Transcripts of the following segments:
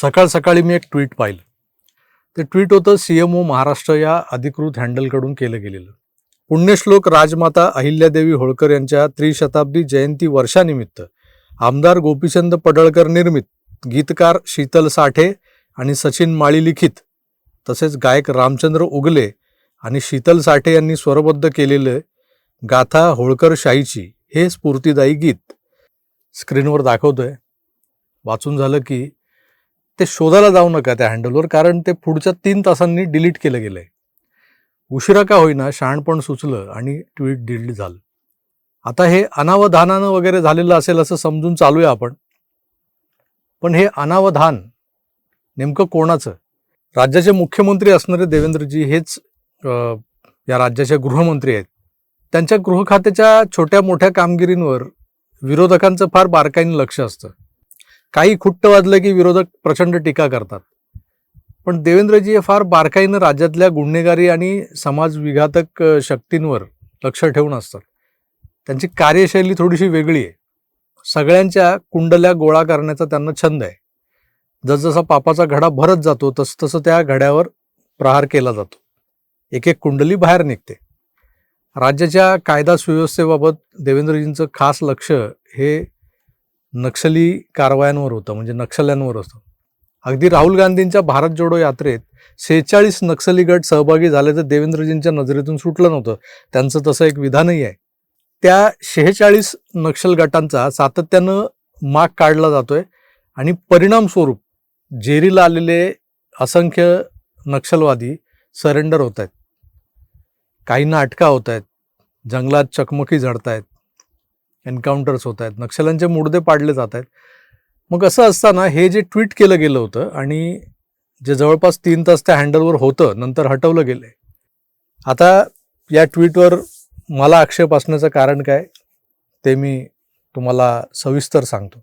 सकाळ सकाळी मी एक ट्विट पाहिलं. ते ट्विट होतं सी एम ओ महाराष्ट्र या अधिकृत हँडलकडून केलं गेलेलं. पुण्यश्लोक राजमाता अहिल्यादेवी होळकर यांच्या त्रिशताब्दी जयंती वर्षानिमित्त आमदार गोपीचंद पडळकर निर्मित गीतकार शीतल साठे आणि सचिन माळी लिखित तसेच गायक रामचंद्र उगले आणि शीतल साठे यांनी स्वरबद्ध केलेलं गाथा होळकर शाहीची हे स्फूर्तिदायी गीत. स्क्रीनवर दाखवतोय. वाचून झालं की ते शोधायला जाऊ नका त्या हँडलवर कारण ते पुढच्या तीन तासांनी डिलीट केलं गेलंय. उशिरा का होईना शहाणपण सुचलं आणि ट्विट डिलीट झालं. आता हे अनावधानानं वगैरे झालेलं असेल असं समजून चालूया आपण. पण हे अनावधान नेमकं कोणाचं? राज्याचे मुख्यमंत्री असणारे देवेंद्रजी हेच या राज्याचे गृहमंत्री आहेत. त्यांच्या गृह खात्याच्या छोट्या मोठ्या कामगिरींवर विरोधकांचं फार बारकाईनं लक्ष असतं. काही खुट्ट वाजलं की विरोधक प्रचंड टीका करतात. पण देवेंद्रजी हे फार बारकाईनं राज्यातल्या गुन्हेगारी आणि समाजविघातक शक्तींवर लक्ष ठेवून असतात. त्यांची कार्यशैली थोडीशी वेगळी आहे. सगळ्यांच्या कुंडल्या गोळा करण्याचा त्यांना छंद आहे. जसजसा पापाचा घडा भरत जातो तसं तसं त्या घड्यावर प्रहार केला जातो. एक एक कुंडली बाहेर निघते. राज्याच्या कायदा सुव्यवस्थेबाबत देवेंद्रजींचं खास लक्ष हे नक्षली कारवायांवर होतं म्हणजे नक्षल्यांवर होतं अगदी राहुल गांधींच्या भारत जोडो यात्रेत शेहेचाळीस नक्षली गट सहभागी झाले तर देवेंद्रजींच्या नजरेतून सुटलं नव्हतं. त्यांचं तसं एक विधानही आहे. त्या शेहेचाळीस नक्षल गटांचा सातत्यानं माग काढला जातोय आणि परिणामस्वरूप जेरीला आलेले असंख्य नक्षलवादी सरेंडर होत आहेत. काहींना अटका होत आहेत. जंगलात चकमकी झडत आहेत एन्काउंटर्स होत आहेत नक्षल्यांचे मुडदे पाडले जात आहेत. मग असं असताना हे जे ट्विट केलं गेलं होतं आणि जे जवळपास तीन तास त्या हँडलवर होतं नंतर हटवलं गेलं आता या ट्विटवर मला आक्षेप असण्याचं कारण काय ते मी तुम्हाला सविस्तर सांगतो.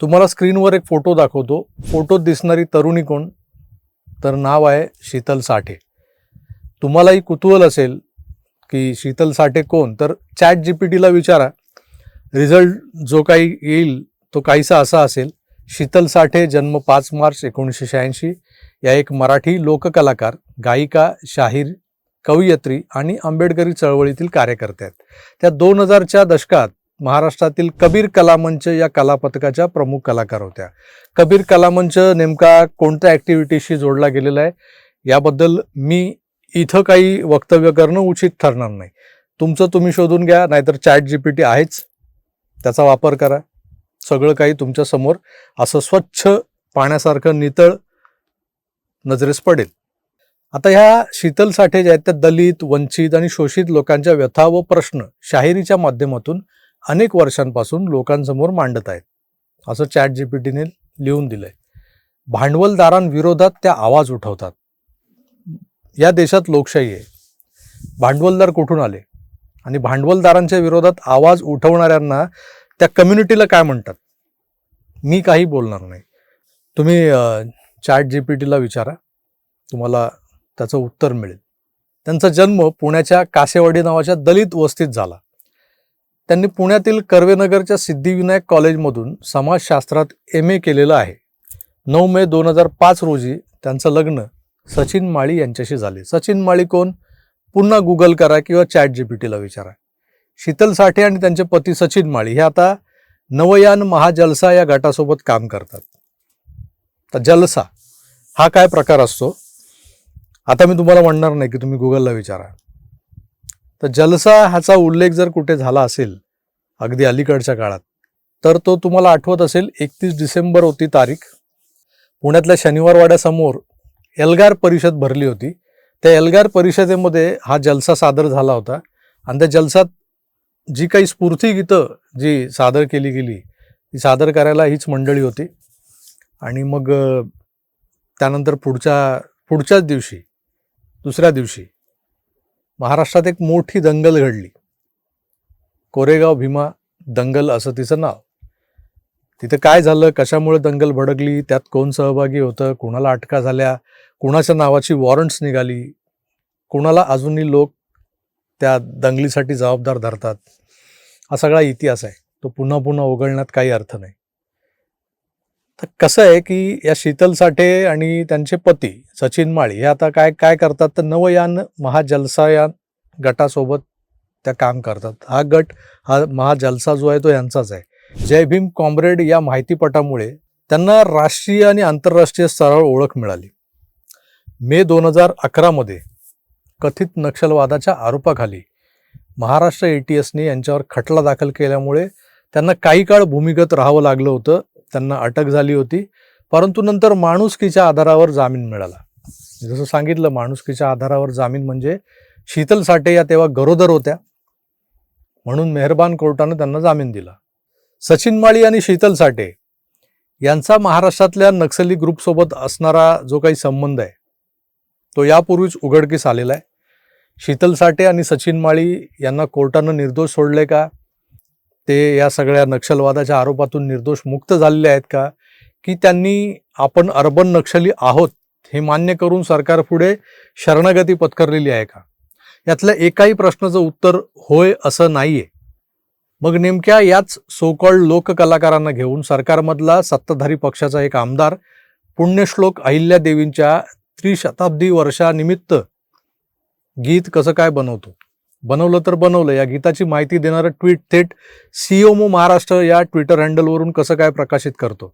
तुम्हाला स्क्रीनवर एक फोटो दाखवतो. फोटोत दिसणारी तरुणी कोण? तर नाव आहे शीतल साठे. तुम्हालाही कुतूहल असेल की शीतल साठे कोण? तर चॅट जी पी टीला विचारा. रिझल्ट जो काही येईल तो काहीसा असा असेल. शीतल साठे जन्म पाच मार्च एकोणीसशे शहाऐंशी. या एक मराठी लोककलाकार गायिका शाहीर कवयित्री आणि आंबेडकरी चळवळीतील कार्यकर्ते आहेत. त्या दोन हजारच्या दशकात महाराष्ट्रातील कबीर कलामंच या कलापथकाच्या प्रमुख कलाकार होत्या. कबीर कलामंच नेमका कोणत्या ॲक्टिव्हिटीशी जोडला गेलेला आहे? याबद्दल मी इथं काही वक्तव्य करणं उचित ठरणार नाही. तुमचं तुम्ही शोधून घ्या नाहीतर चॅट जी पी टी आहेच. त्याचा वापर करा. सगळं काही तुमच्यासमोर असं स्वच्छ पाण्यासारखं नितळ नजरेस पडेल. आता ह्या शीतल साठे ज्या आहेत त्या दलित वंचित आणि शोषित लोकांच्या व्यथा व प्रश्न शाहिरीच्या माध्यमातून अनेक वर्षांपासून लोकांसमोर मांडत आहेत. असं चॅट जी पी टीने लिहून दिलंय. भांडवलदारांविरोधात त्या आवाज उठवतात. या देशात लोकशाही आहे. भांडवलदार कुठून आले? आणि भांडवलदारांच्या विरोधात आवाज उठवणाऱ्यांना त्या कम्युनिटीला काय म्हणतात? मी काही बोलणार नाही. तुम्ही चॅट जी पी टीला विचारा. तुम्हाला त्याचं उत्तर मिळेल. त्यांचा जन्म पुण्याच्या कासेवाडी नावाच्या दलित वस्तीत झाला. त्यांनी पुण्यातील कर्वेनगरच्या सिद्धिविनायक कॉलेजमधून समाजशास्त्रात एम ए केलेलं आहे. नऊ मे दोन हजार पाच रोजी त्यांचं लग्न सचिन माळी यांच्याशी झाले. सचिन माळी कोण? पुन्हा गुगल करा किंवा चॅट जी पी टीला विचारा. शीतल साठे आणि त्यांचे पती सचिन माळी हे आता नवयान महाजलसा या गटासोबत काम करतात. तर जलसा हा काय प्रकार असतो? आता मी तुम्हाला म्हणणार नाही की तुम्ही गुगलला विचारा. तर जलसा ह्याचा उल्लेख जर कुठे झाला असेल अगदी अलीकडच्या काळात तर तो तुम्हाला आठवत असेल एकतीस डिसेंबर होती तारीख. पुण्यातल्या शनिवारवाड्यासमोर एल्गार परिषद भरली होती. त्या एल्गार परिषदेमध्ये हा जलसा सादर झाला होता. आणि त्या जलसात जी काही स्फूर्ती गीतं जी सादर केली गेली ती सादर करायला हीच मंडळी होती. आणि मग त्यानंतर पुढच्या पुढच्याच दिवशी दुसऱ्या दिवशी महाराष्ट्रात एक मोठी दंगल घडली. कोरेगाव भीमा दंगल असं तिचं नाव. तिथं काय झालं कशामुळे दंगल भडकली त्यात कोण सहभागी होतं कोणाला अटका झाल्या कोणाच्या नावाची वॉरंट्स निघाली कोणाला अजूनही लोक त्या दंगलीसाठी जबाबदार धरतात हा सगळा इतिहास आहे. तो पुन्हा पुन्हा उघडण्यात काही अर्थ नाही. तर कसं आहे की या शीतल साठे आणि त्यांचे पती सचिन माळी हे आता काय काय करतात? तर नवयान महाजलसायान गटासोबत त्या काम करतात. हा गट हा महाजलसा जो आहे तो यांचाच आहे. जय भीम कॉम्रेड या माहितीपटामुळे त्यांना राष्ट्रीय आणि आंतरराष्ट्रीय स्तरावर ओळख मिळाली. मे दोन हजार अकरामध्ये कथित नक्षलवादाच्या आरोपाखाली महाराष्ट्र ए टी एसने यांच्यावर खटला दाखल केल्यामुळे त्यांना काही काळ भूमिगत राहावं लागलं होतं त्यांना अटक झाली होती परंतु नंतर माणुसकीच्या आधारावर जामीन मिळाला. जसं सांगितलं माणुसकीच्या आधारावर जामीन म्हणजे शीतल साठे या तेव्हा गरोदर होत्या म्हणून मेहरबान कोर्टानं त्यांना जामीन दिला. सचिन माळी आणि शीतल साठे यांचा महाराष्ट्रातल्या नक्सली ग्रुपसोबत असणारा जो काही संबंध आहे तो यापूर्वीच उघडकीस आलेला आहे. शीतल साठे आणि सचिन माळी यांना कोर्टानं निर्दोष सोडले का? ते या सगळ्या नक्षलवादाच्या आरोपातून निर्दोष मुक्त झालेले आहेत का? की त्यांनी आपण अर्बन नक्षली आहोत हे मान्य करून सरकारपुढे शरणागती पत्करलेली आहे का? यातल्या एकाही प्रश्नाचं उत्तर होय असं नाहीये. मग नेमक्या याच सोकॉल्ड लोककलाकारांना घेऊन सरकारमधला सत्ताधारी पक्षाचा एक आमदार पुण्यश्लोक अहिल्या देवींच्या त्रिशताब्दी वर्षानिमित्त गीत कसं काय बनवतो? बनवलं तर बनवलं. या गीताची माहिती देणारं ट्विट थेट सीओमो महाराष्ट्र या ट्विटर हँडलवरून कसं काय प्रकाशित करतो?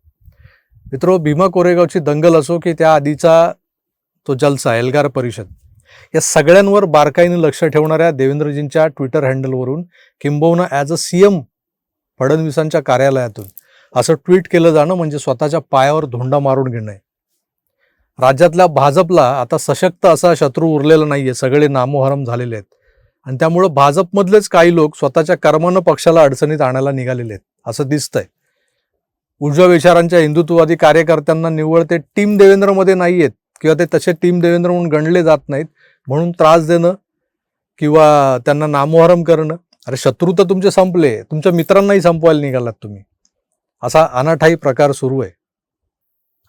मित्रो भीमा कोरेगावची दंगल असो की त्या आधीचा तो जलसा एल्गार परिषद या सगळ्यांवर बारकाईने लक्ष ठेवणाऱ्या देवेंद्रजींच्या ट्विटर हँडलवरून किंबहुना ॲज अ सी एम फडणवीसांच्या कार्यालयातून असं ट्विट केलं जाणं म्हणजे स्वतःच्या पायावर धोंडा मारून घेणं आहे. राज्यातल्या भाजपला आता सशक्त असा शत्रू उरलेला नाहीये. सगळे नामोहरम झालेले आहेत. आणि त्यामुळं भाजपमधलेच काही लोक स्वतःच्या कर्मानं पक्षाला अडचणीत आणायला निघालेले आहेत असं दिसतंय. उजव्या विचारांच्या हिंदुत्ववादी कार्यकर्त्यांना निव्वळ ते टीम देवेंद्रमध्ये नाही आहेत किंवा ते तसे टीम देवेंद्र म्हणून गणले जात नाहीत म्हणून त्रास देणं किंवा त्यांना नामोहरम करणं. अरे शत्रू तर तुमचे संपले तुमच्या मित्रांनाही संपवायला निघालात तुम्ही. असा अनाठाई प्रकार सुरू आहे.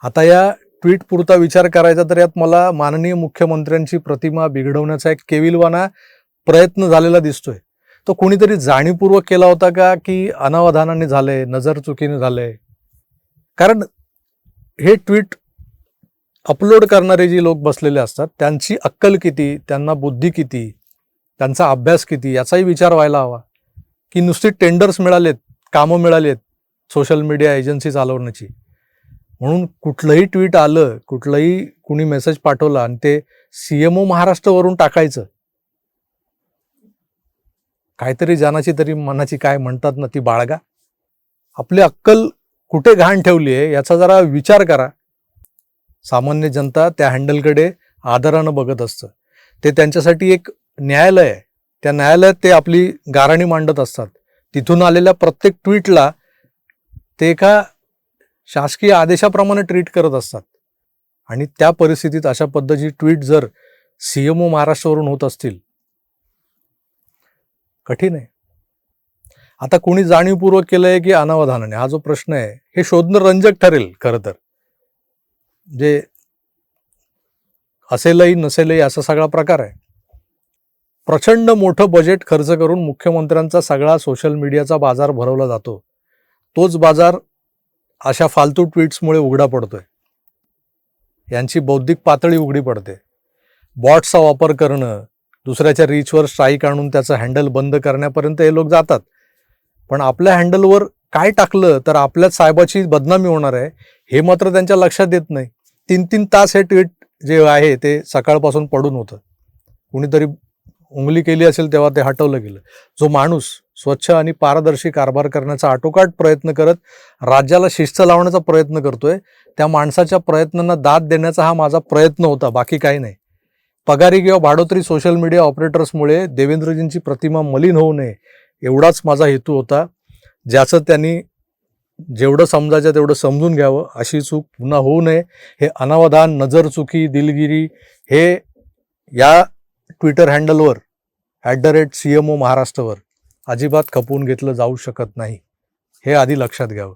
आता या ट्विट पुरता विचार करायचा तर यात मला माननीय मुख्यमंत्र्यांची प्रतिमा बिघडवण्याचा एक केविलवाना प्रयत्न झालेला दिसतोय. तो कोणीतरी जाणीवपूर्वक केला होता का की अनावधानाने झालंय नजर चुकीने झालंय? कारण हे ट्विट अपलोड करणारे जे लोक बसलेले असतात त्यांची अक्कल किती त्यांना बुद्धी किती त्यांचा अभ्यास किती याचाही विचार व्हायला हवा. की नुसती टेंडर्स मिळालेत कामं मिळालेत सोशल मीडिया एजन्सी चालवण्याची. म्हणून कुठलंही ट्विट आलं कुठलंही कुणी मेसेज पाठवला आणि ते सीएमओ महाराष्ट्रवरून टाकायचं. काहीतरी जानाची तरी मनाची काय म्हणतात ना ती बाळगा. आपली अक्कल कुठे घाण ठेवली आहे याचा जरा विचार करा. सामान्य जनता त्या हँडलकडे आदरानं बघत असतं. ते त्यांच्यासाठी एक न्यायालय आहे. त्या न्यायालयात ते आपली गाराणी मांडत असतात. तिथून आलेल्या प्रत्येक ट्विटला ते एका शासकीय आदेशाप्रमाणे ट्रीट करत असतात. आणि त्या परिस्थितीत अशा पद्धतीची ट्विट जर सीएमओ महाराष्ट्रावरून होत असतील कठीण आहे. आता कोणी जाणीवपूर्वक केलंय की अनावधानाने? हा जो प्रश्न आहे हे शोधणं रंजक ठरेल खरं तर. जे असेलही नसेलही असा सगळा प्रकार आहे. प्रचंड मोठं बजेट खर्च करून मुख्यमंत्र्यांचा सगळा सोशल मीडियाचा बाजार भरवला जातो. तोच बाजार अशा फालतू ट्विट्समुळे उघडा पडतोय. यांची बौद्धिक पातळी उघडी पडते. बॉट्सचा वापर करणं दुसऱ्याच्या रीचवर स्ट्राईक आणून त्याचं हँडल बंद करण्यापर्यंत हे लोक जातात. पण आपल्या हँडलवर काय टाकलं तर आपल्याच साहेबाची बदनामी होणार आहे हे मात्र त्यांच्या लक्षात येत नाही. तीन तीन तास हे ट्विट जे आहे ते सकाळपासून पडून होतं. कुणीतरी उंगली केली असेल तेव्हा ते हटवलं गेलं. जो माणूस स्वच्छ आणि पारदर्शी कारभार करण्याचा आटोकाट प्रयत्न करत राज्याला शिस्त लावण्याचा प्रयत्न करतोय. त्या माणसाच्या प्रयत्नांना दाद देण्याचा हा माझा प्रयत्न होता बाकी काही नाही. पगारी किंवा भाडोत्री सोशल मीडिया ऑपरेटर्समुळे देवेंद्रजींची प्रतिमा मलिन होऊ नये एवढाच माझा हेतू होता. ज्याचं त्यांनी जेवढं समजायचं तेवढं समजून घ्यावं अशी चूक पुन्हा होऊ नये. हे अनावधान नजर चुकी दिलगिरी हे या ट्विटर हँडलवर at the rate C M O महाराष्ट्रवर. अजिबात खपवून घेतलं जाऊ शकत नाही. हे आधी लक्षात घ्यावं.